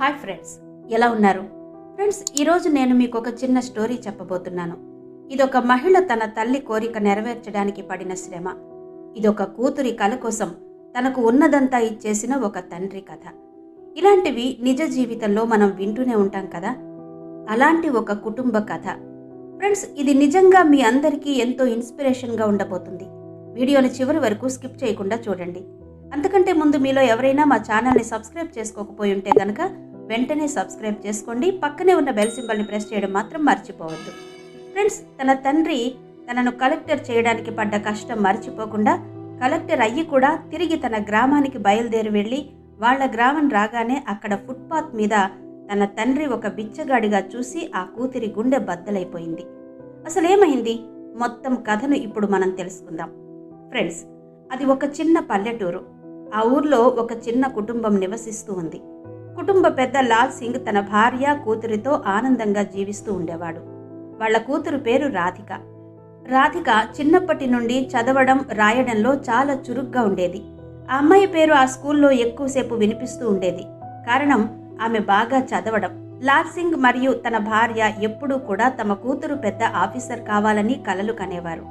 Hi friends ఎలా ఉన్నారు? Friends ఈరోజు నేను మీకు ఒక చిన్న స్టోరీ చెప్పబోతున్నాను. ఇదొక మహిళ తన తల్లి కోరిక నెరవేర్చడానికి పడిన శ్రమ. ఇదొక కూతురి కల కోసం తనకు ఉన్నదంతా ఇచ్చేసిన ఒక తండ్రి కథ. ఇలాంటివి నిజ జీవితంలో మనం వింటూనే ఉంటాం కదా? అలాంటి ఒక కుటుంబ కథ. ఫ్రెండ్స్ ఇది నిజంగా మీ అందరికీ ఎంతో ఇన్స్పిరేషన్గా ఉండబోతుంది. వీడియోని చివరి వరకు స్కిప్ చేయకుండా చూడండి. అంతకంటే ముందు మీలో ఎవరైనా మా ఛానల్ని సబ్స్క్రైబ్ చేసుకోకపోయి ఉంటే కనుక వెంటనే సబ్స్క్రైబ్ చేసుకోండి. పక్కనే ఉన్న బెల్ సింబల్ని ప్రెస్ చేయడం మాత్రం మర్చిపోవద్దు. ఫ్రెండ్స్ తన తండ్రి తనను కలెక్టర్ చేయడానికి పడ్డ కష్టం మర్చిపోకుండా కలెక్టర్ అయ్యి కూడా తిరిగి తన గ్రామానికి బయలుదేరి వెళ్ళి వాళ్ళ గ్రామం రాగానే అక్కడ ఫుట్పాత్ మీద తన తండ్రి ఒక బిచ్చగాడిగా చూసి ఆ కూతురి గుండె బద్దలైపోయింది. అసలేమైంది? మొత్తం కథను ఇప్పుడు మనం తెలుసుకుందాం. ఫ్రెండ్స్ అది ఒక చిన్న పల్లెటూరు. ఆ ఊర్లో ఒక చిన్న కుటుంబం నివసిస్తూ ఉంది. కుటుంబ పెద్ద లాల్ సింగ్ తన భార్య కూతురితో ఆనందంగా జీవిస్తూ ఉండేవాడు. వాళ్ళ కూతురు పేరు రాధిక. రాధిక చిన్నప్పటి నుండి చదవడం రాయడంలో చాలా చురుగ్గా ఉండేది. ఆ అమ్మాయి పేరు ఆ స్కూల్లో ఎక్కువసేపు వినిపిస్తూ ఉండేది. కారణం ఆమె బాగా చదవడం. లాల్ సింగ్ మరియు తన భార్య ఎప్పుడూ కూడా తమ కూతురు పెద్ద ఆఫీసర్ కావాలని కలలు కనేవారు.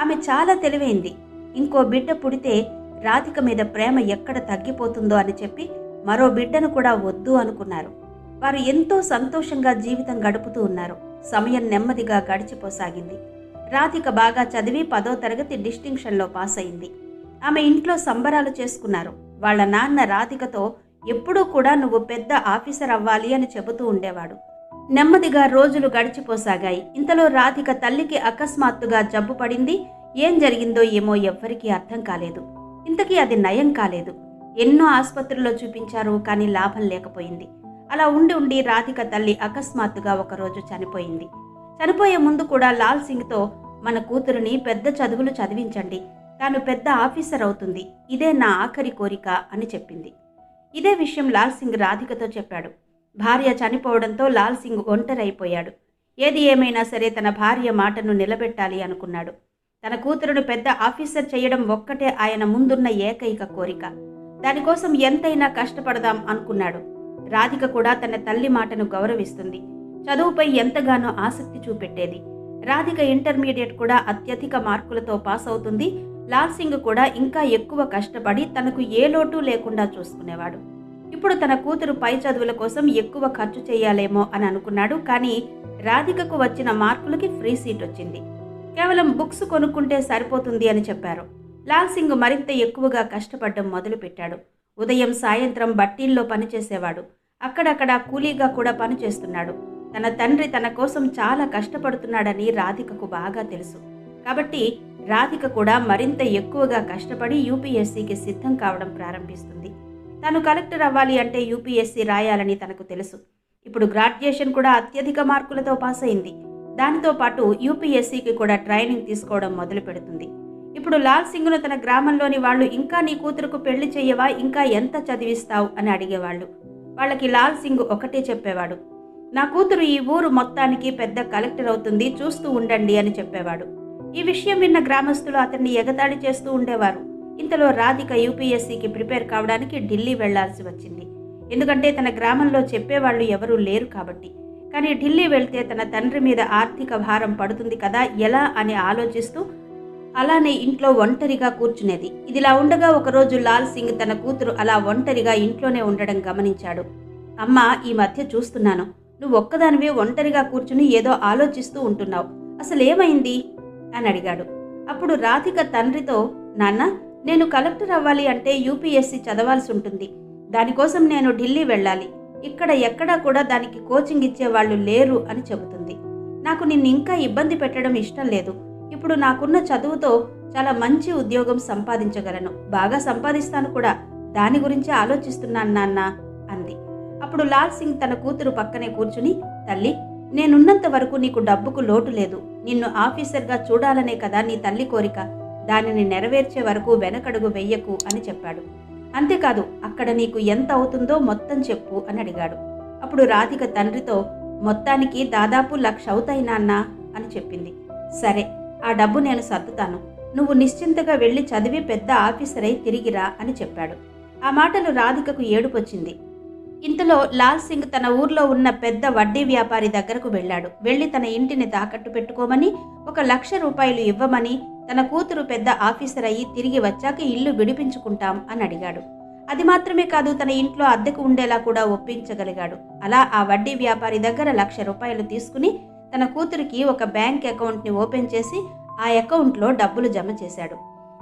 ఆమె చాలా తెలివైంది. ఇంకో బిడ్డ పుడితే రాధిక మీద ప్రేమ ఎక్కడ తగ్గిపోతుందో అని చెప్పి మరో బిడ్డను కూడా వద్దు అనుకున్నారు. వారు ఎంతో సంతోషంగా జీవితం గడుపుతూ ఉన్నారు. సమయం నెమ్మదిగా గడిచిపోసాగింది. రాధిక బాగా చదివి పదో తరగతి డిస్టింక్షన్లో పాస్ అయింది ఆమె ఇంట్లో సంబరాలు చేసుకున్నారు. వాళ్ళ నాన్న రాధికతో ఎప్పుడూ కూడా నువ్వు పెద్ద ఆఫీసర్ అవ్వాలి అని చెబుతూ ఉండేవాడు. నెమ్మదిగా రోజులు గడిచిపోసాగాయి. ఇంతలో రాధిక తల్లికి అకస్మాత్తుగా జబ్బు పడింది. ఏం జరిగిందో ఏమో ఎవ్వరికీ అర్థం కాలేదు. ఇంతకీ అది నయం కాలేదు. ఎన్నో ఆసుపత్రుల్లో చూపించారు కానీ లాభం లేకపోయింది. అలా ఉండి ఉండి రాధిక తల్లి అకస్మాత్తుగా ఒకరోజు చనిపోయింది. చనిపోయే ముందు కూడా లాల్ సింగ్తో మన కూతురుని పెద్ద చదువులు చదివించండి. తాను పెద్ద ఆఫీసర్ అవుతుంది. ఇదే నా ఆఖరి కోరిక అని చెప్పింది. ఇదే విషయం లాల్ సింగ్ రాధికతో చెప్పాడు. భార్య చనిపోవడంతో లాల్ సింగ్ ఒంటరైపోయాడు. ఏది ఏమైనా సరే తన భార్య మాటను నిలబెట్టాలి అనుకున్నాడు. తన కూతురును పెద్ద ఆఫీసర్ చేయడం ఒక్కటే ఆయన ముందున్న ఏకైక కోరిక. దానికోసం ఎంతైనా కష్టపడదాం అనుకున్నాడు. రాధిక కూడా తన తల్లి మాటను గౌరవిస్తుంది. చదువుపై ఎంతగానో ఆసక్తి చూపెట్టేది. రాధిక ఇంటర్మీడియట్ కూడా అత్యధిక మార్కులతో పాస్ అవుతుంది. లాల్ సింగ్ కూడా ఇంకా ఎక్కువ కష్టపడి తనకు ఏ లోటు లేకుండా చూసుకునేవాడు. ఇప్పుడు తన కూతురు పై చదువుల కోసం ఎక్కువ ఖర్చు చేయాలేమో అని అనుకున్నాడు. కానీ రాధికకు వచ్చిన మార్కులకి ఫ్రీ సీట్ వచ్చింది. కేవలం బుక్స్ కొనుక్కుంటే సరిపోతుంది అని చెప్పారు. లాల్ సింగ్ మరింత ఎక్కువగా కష్టపడడం మొదలుపెట్టాడు. ఉదయం సాయంత్రం బట్టీల్లో పనిచేసేవాడు. అక్కడక్కడ కూలీగా కూడా పనిచేస్తున్నాడు. తన తండ్రి తన కోసం చాలా కష్టపడుతున్నాడని రాధికకు బాగా తెలుసు. కాబట్టి రాధిక కూడా మరింత ఎక్కువగా కష్టపడి యూపీఎస్సీకి సిద్ధం కావడం ప్రారంభిస్తుంది. తను కలెక్టర్ అవ్వాలి అంటే యూపీఎస్సీ రాయాలని తనకు తెలుసు. ఇప్పుడు గ్రాడ్యుయేషన్ కూడా అత్యధిక మార్కులతో పాస్ అయింది దానితో పాటు యూపీఎస్సీకి కూడా ట్రైనింగ్ తీసుకోవడం మొదలు పెడుతుంది ఇప్పుడు లాల్ సింగ్ను తన గ్రామంలోని వాళ్ళు ఇంకా నీ కూతురుకు పెళ్ళి చేయవా ఇంకా ఎంత చదివిస్తావు? అని అడిగేవాళ్ళు. వాళ్ళకి లాల్ సింగ్ ఒకటే చెప్పేవాడు. నా కూతురు ఈ ఊరు మొత్తానికి పెద్ద కలెక్టర్ అవుతుంది చూస్తూ ఉండండి అని చెప్పేవాడు. ఈ విషయం విన్న గ్రామస్తులు అతన్ని ఎగతాళి చేస్తూ ఉండేవారు. ఇంతలో రాధిక యూపీఎస్సీకి ప్రిపేర్ కావడానికి ఢిల్లీ వెళ్ళాల్సి వచ్చింది. ఎందుకంటే తన గ్రామంలో చెప్పేవాళ్ళు ఎవరూ లేరు కాబట్టి. కానీ ఢిల్లీ వెళ్తే తన తండ్రి మీద ఆర్థిక భారం పడుతుంది కదా ఎలా అని ఆలోచిస్తూ అలానే ఇంట్లో ఒంటరిగా కూర్చునేది. ఇదిలా ఉండగా ఒకరోజు లాల్ సింగ్ తన కూతురు అలా ఒంటరిగా ఇంట్లోనే ఉండడం గమనించాడు. అమ్మ ఈ మధ్య చూస్తున్నాను. నువ్వు ఒక్కదానివే ఒంటరిగా కూర్చుని ఏదో ఆలోచిస్తూ ఉంటున్నావు. అసలేమైంది? అని అడిగాడు. అప్పుడు రాధిక తండ్రితో నాన్న నేను కలెక్టర్ అవ్వాలి అంటే యూపీఎస్సీ చదవాల్సి ఉంటుంది. దానికోసం నేను ఢిల్లీ వెళ్ళాలి. ఇక్కడ ఎక్కడా కూడా దానికి కోచింగ్ ఇచ్చేవాళ్ళు లేరు అని చెబుతుంది. నాకు నిన్ను ఇంకా ఇబ్బంది పెట్టడం ఇష్టం లేదు. ఇప్పుడు నాకున్న చదువుతో చాలా మంచి ఉద్యోగం సంపాదించగలను. బాగా సంపాదిస్తాను కూడా. దాని గురించి ఆలోచిస్తున్నాను నాన్న అంది. అప్పుడు లాల్ సింగ్ తన కూతురు పక్కనే కూర్చుని తల్లి నేనున్నంత వరకు నీకు డబ్బుకు లోటు లేదు. నిన్ను ఆఫీసర్గా చూడాలనే కదా నీ తల్లి కోరిక. దానిని నెరవేర్చే వరకు వెనకడుగు వెయ్యకు అని చెప్పాడు. అంతేకాదు అక్కడ నీకు ఎంత అవుతుందో మొత్తం చెప్పు అని అడిగాడు. అప్పుడు రాధిక తండ్రితో మొత్తానికి దాదాపు లక్ష అవుతాయి నాన్న అని చెప్పింది. సరే ఆ డబ్బు నేను సర్దుతాను. నువ్వు నిశ్చింతగా వెళ్ళి చదివి పెద్ద ఆఫీసర్ అయి తిరిగిరా అని చెప్పాడు. ఆ మాటలు రాధికకు ఏడుపొచ్చింది. ఇంతలో లాల్ సింగ్ తన ఊర్లో ఉన్న పెద్ద వడ్డీ వ్యాపారి దగ్గరకు వెళ్ళాడు. వెళ్ళి తన ఇంటిని తాకట్టు పెట్టుకోమని ఒక లక్ష రూపాయలు ఇవ్వమని తన కూతురు పెద్ద ఆఫీసర్ అయ్యి తిరిగి వచ్చాక ఇల్లు విడిపించుకుంటాం అని అడిగాడు. అది మాత్రమే కాదు తన ఇంట్లో అద్దెకు ఉండేలా కూడా ఒప్పించగలిగాడు. అలా ఆ వడ్డీ వ్యాపారి దగ్గర లక్ష రూపాయలు తీసుకుని తన కూతురికి ఒక బ్యాంక్ అకౌంట్ని ఓపెన్ చేసి ఆ అకౌంట్లో డబ్బులు జమ చేశాడు.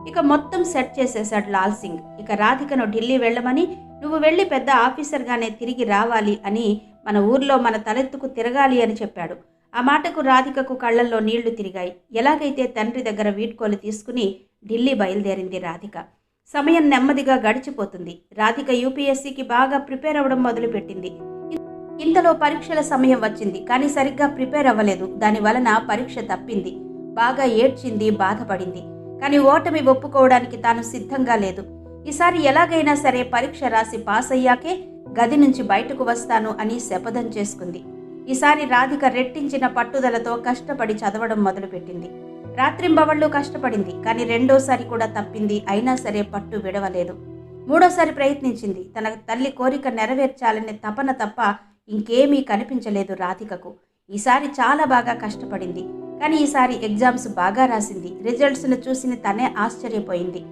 ఇక మొత్తం సెట్ చేసేశాడు లాల్ సింగ్. ఇక రాధికను ఢిల్లీ వెళ్ళమని నువ్వు వెళ్ళి పెద్ద ఆఫీసర్గానే తిరిగి రావాలి అని మన ఊర్లో మన తలెత్తుకు తిరగాలి అని చెప్పాడు. ఆ మాటకు రాధికకు కళ్ళల్లో నీళ్ళు తిరిగాయి. ఎలాగైతే తండ్రి దగ్గర వీడ్కోలు తీసుకుని ఢిల్లీ బయలుదేరింది రాధిక. సమయం నెమ్మదిగా గడిచిపోతుంది. రాధిక యూపీఎస్సీకి బాగా ప్రిపేర్ అవ్వడం మొదలుపెట్టింది. ఇంతలో పరీక్షల సమయం వచ్చింది కానీ సరిగ్గా ప్రిపేర్ అవ్వలేదు. దాని వలన పరీక్ష తప్పింది. బాగా ఏడ్చింది బాధపడింది. కానీ ఓటమి ఒప్పుకోవడానికి తాను సిద్ధంగా లేదు. ఈసారి ఎలాగైనా సరే పరీక్ష రాసి పాస్ అయ్యాకే గది నుంచి బయటకు వస్తాను అని శపథం చేసుకుంది. ఈసారి రాధిక రెట్టించిన పట్టుదలతో కష్టపడి చదవడం మొదలుపెట్టింది. రాత్రింబవళ్ళు కష్టపడింది కానీ రెండోసారి కూడా తప్పింది. అయినా సరే పట్టు విడవలేదు. మూడోసారి ప్రయత్నించింది. తన తల్లి కోరిక నెరవేర్చాలనే తపన తప్ప ఇంకేమీ కనిపించలేదు రాధికకు. ఈసారి చాలా బాగా కష్టపడింది. కానీ ఈసారి ఎగ్జామ్స్ బాగా రాసింది. రిజల్ట్స్ను చూసి తనే ఆశ్చర్యపోయింది.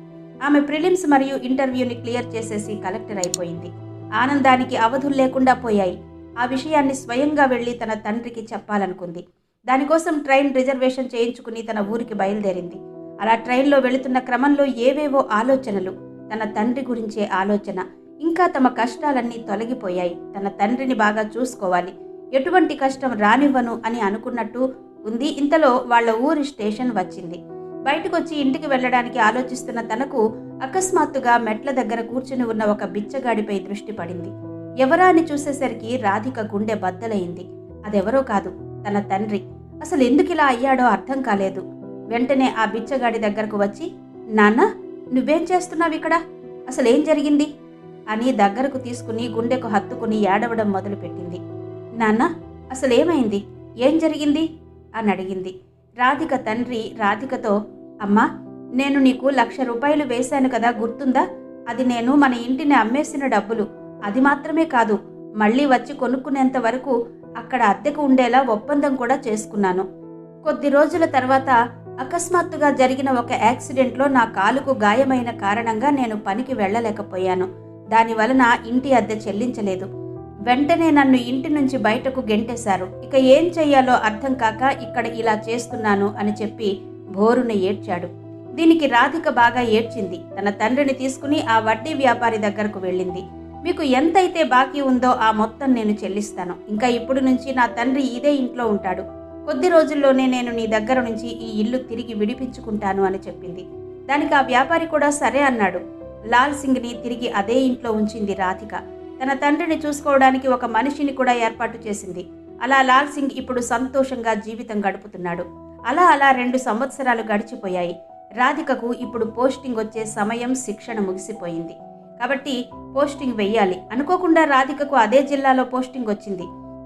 ఆమె ప్రిలిమ్స్ మరియు ఇంటర్వ్యూని క్లియర్ చేసేసి కలెక్టర్ అయిపోయింది. ఆనందానికి అవధులు లేకుండా పోయాయి. ఆ విషయాన్ని స్వయంగా వెళ్ళి తన తండ్రికి చెప్పాలనుకుంది. దానికోసం ట్రైన్ రిజర్వేషన్ చేయించుకుని తన ఊరికి బయలుదేరింది. అలా ట్రైన్లో వెళుతున్న క్రమంలో ఏవేవో ఆలోచనలు తన తండ్రి గురించే ఆలోచన ఇంకా తమ కష్టాలన్నీ తొలగిపోయాయి. తన తండ్రిని బాగా చూసుకోవాలి. ఎటువంటి కష్టం రానివ్వను అని అనుకున్నట్టు ఉంది. ఇంతలో వాళ్ళ ఊరి స్టేషన్ వచ్చింది. బయటకు వచ్చి ఇంటికి వెళ్ళడానికి ఆలోచిస్తున్న తనకు అకస్మాత్తుగా మెట్ల దగ్గర కూర్చుని ఉన్న ఒక బిచ్చగాడిపై దృష్టి పడింది. ఎవరా అని చూసేసరికి రాధిక గుండె బద్దలైంది. అదెవరో కాదు తన తండ్రి. అసలు ఎందుకు ఇలా అయ్యాడో అర్థం కాలేదు. వెంటనే ఆ బిచ్చగాడి దగ్గరకు వచ్చి నాన్న నువ్వేం చేస్తున్నావు ఇక్కడ అసలేం జరిగింది? అని దగ్గరకు తీసుకుని గుండెకు హత్తుకుని ఏడవడం మొదలుపెట్టింది. నాన్న అసలేమైంది? ఏం జరిగింది? అని అడిగింది. రాధిక తండ్రి రాధికతో అమ్మా నేను నీకు లక్ష రూపాయలు వేశాను కదా గుర్తుందా? అది నేను మన ఇంటిని అమ్మేసిన డబ్బులు. అది మాత్రమే కాదు మళ్ళీ వచ్చి కొనుక్కునేంత వరకు అక్కడ అద్దెకు ఉండేలా ఒప్పందం కూడా చేసుకున్నాను. కొద్ది రోజుల తర్వాత అకస్మాత్తుగా జరిగిన ఒక యాక్సిడెంట్లో నా కాలుకు గాయమైన కారణంగా నేను పనికి వెళ్ళలేకపోయాను. దాని వలన ఇంటి అద్దె చెల్లించలేదు. వెంటనే నన్ను ఇంటి నుంచి బయటకు గెంటేశారు. ఇక ఏం చెయ్యాలో అర్థం కాక ఇక్కడ ఇలా చేస్తున్నాను అని చెప్పి భోరున ఏడ్చాడు. దీనికి రాధిక బాగా ఏడ్చింది. తన తండ్రిని తీసుకుని ఆ వడ్డీ వ్యాపారి దగ్గరకు వెళ్ళింది. మీకు ఎంతైతే బాకీ ఉందో ఆ మొత్తం నేను చెల్లిస్తాను. ఇంకా ఇప్పుడు నుంచి నా తండ్రి ఇదే ఇంట్లో ఉంటాడు. కొద్ది రోజుల్లోనే నేను నీ దగ్గర నుంచి ఈ ఇల్లు తిరిగి విడిపించుకుంటాను అని చెప్పింది. దానికి ఆ వ్యాపారి కూడా సరే అన్నాడు. లాల్ సింగ్ని తిరిగి అదే ఇంట్లో ఉంచింది రాధిక. తన తండ్రిని చూసుకోవడానికి ఒక మనిషిని కూడా ఏర్పాటు చేసింది. అలా లాల్ సింగ్ ఇప్పుడు సంతోషంగా జీవితం గడుపుతున్నాడు. అలా అలా రెండు సంవత్సరాలు గడిచిపోయాయి. రాధికకు ఇప్పుడు పోస్టింగ్ వచ్చే సమయం శిక్షణ ముగిసిపోయింది. కాబట్టి పోస్టింగ్ వెయ్యాలి. అనుకోకుండా రాధికకు అదే జిల్లాలో పోస్టింగ్ వచ్చింది.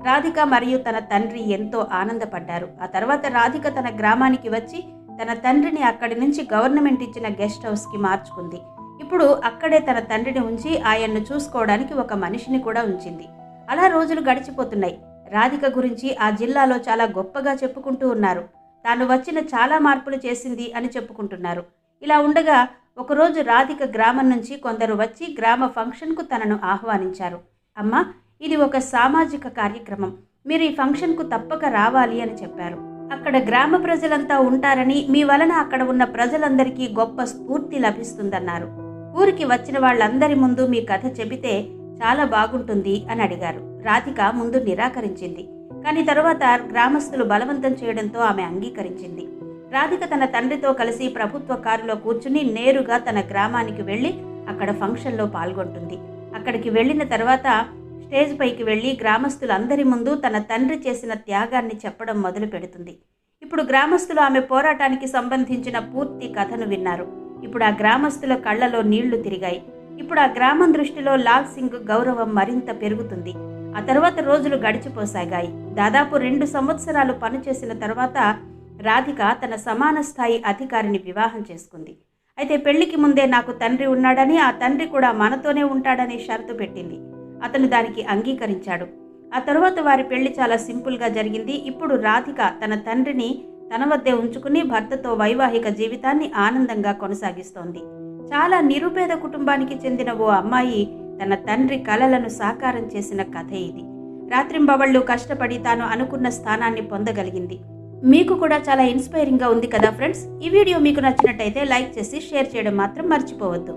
రాధిక మరియు తన తండ్రి ఎంతో ఆనందపడ్డారు. ఆ తర్వాత రాధిక తన గ్రామానికి వచ్చి తన తండ్రిని అక్కడి నుంచి గవర్నమెంట్ ఇచ్చిన గెస్ట్ హౌస్కి మార్చుకుంది. ఇప్పుడు అక్కడే తన తండ్రిని ఉంచి ఆయన్ను చూసుకోవడానికి ఒక మనిషిని కూడా ఉంచింది. అలా రోజులు గడిచిపోతున్నాయి. రాధిక గురించి ఆ జిల్లాలో చాలా గొప్పగా చెప్పుకుంటూ ఉన్నారు. తాను వచ్చిన చాలా మార్పులు చేసింది అని చెప్పుకుంటున్నారు. ఇలా ఉండగా ఒకరోజు రాధిక గ్రామం నుంచి కొందరు వచ్చి గ్రామ ఫంక్షన్కు తనను ఆహ్వానించారు. అమ్మా ఇది ఒక సామాజిక కార్యక్రమం. మీరు ఈ ఫంక్షన్కు తప్పక రావాలి అని చెప్పారు. అక్కడ గ్రామ ప్రజలంతా ఉంటారని మీ వలన అక్కడ ఉన్న ప్రజలందరికీ గొప్ప స్ఫూర్తి లభిస్తుందన్నారు. ఊరికి వచ్చిన వాళ్ళందరి ముందు మీ కథ చెబితే చాలా బాగుంటుంది అని అడిగారు. రాధిక ముందు నిరాకరించింది. కానీ తరువాత గ్రామస్తులు బలవంతం చేయడంతో ఆమె అంగీకరించింది. రాధిక తన తండ్రితో కలిసి ప్రభుత్వ కారులో కూర్చుని నేరుగా తన గ్రామానికి వెళ్ళి అక్కడ ఫంక్షన్లో పాల్గొంటుంది. అక్కడికి వెళ్ళిన తర్వాత స్టేజ్ పైకి వెళ్ళి గ్రామస్తులందరి ముందు తన తండ్రి చేసిన త్యాగాన్ని చెప్పడం మొదలు పెడుతుంది ఇప్పుడు గ్రామస్తులు ఆమె పోరాటానికి సంబంధించిన పూర్తి కథను విన్నారు. ఇప్పుడు ఆ గ్రామస్తుల కళ్ళలో నీళ్ళు తిరిగాయి. ఇప్పుడు ఆ గ్రామం దృష్టిలో లాల్ సింగ్ గౌరవం మరింత పెరుగుతుంది. ఆ తర్వాత రోజులు గడిచిపోసాగాయి. దాదాపు రెండు సంవత్సరాలు పనిచేసిన తర్వాత రాధిక తన సమాన స్థాయి అధికారిని వివాహం చేసుకుంది. అయితే పెళ్ళికి ముందే నాకు తండ్రి ఉన్నాడని ఆ తండ్రి కూడా మనతోనే ఉంటాడని షరతు పెట్టింది. అతను దానికి అంగీకరించాడు. ఆ తర్వాత వారి పెళ్ళి చాలా సింపుల్గా జరిగింది. ఇప్పుడు రాధిక తన తండ్రిని తన వద్దే ఉంచుకుని భర్తతో వైవాహిక జీవితాన్ని ఆనందంగా కొనసాగిస్తోంది. చాలా నిరుపేద కుటుంబానికి చెందిన ఓ అమ్మాయి తన తండ్రి కలలను సాకారం చేసిన కథ ఇది. రాత్రింబవళ్ళు కష్టపడి తాను అనుకున్న స్థానాన్ని పొందగలిగింది. మీకు కూడా చాలా ఇన్స్పైరింగ్గా ఉంది కదా ఫ్రెండ్స్? ఈ వీడియో మీకు నచ్చినట్టయితే లైక్ చేసి షేర్ చేయడం మాత్రం మర్చిపోవద్దు.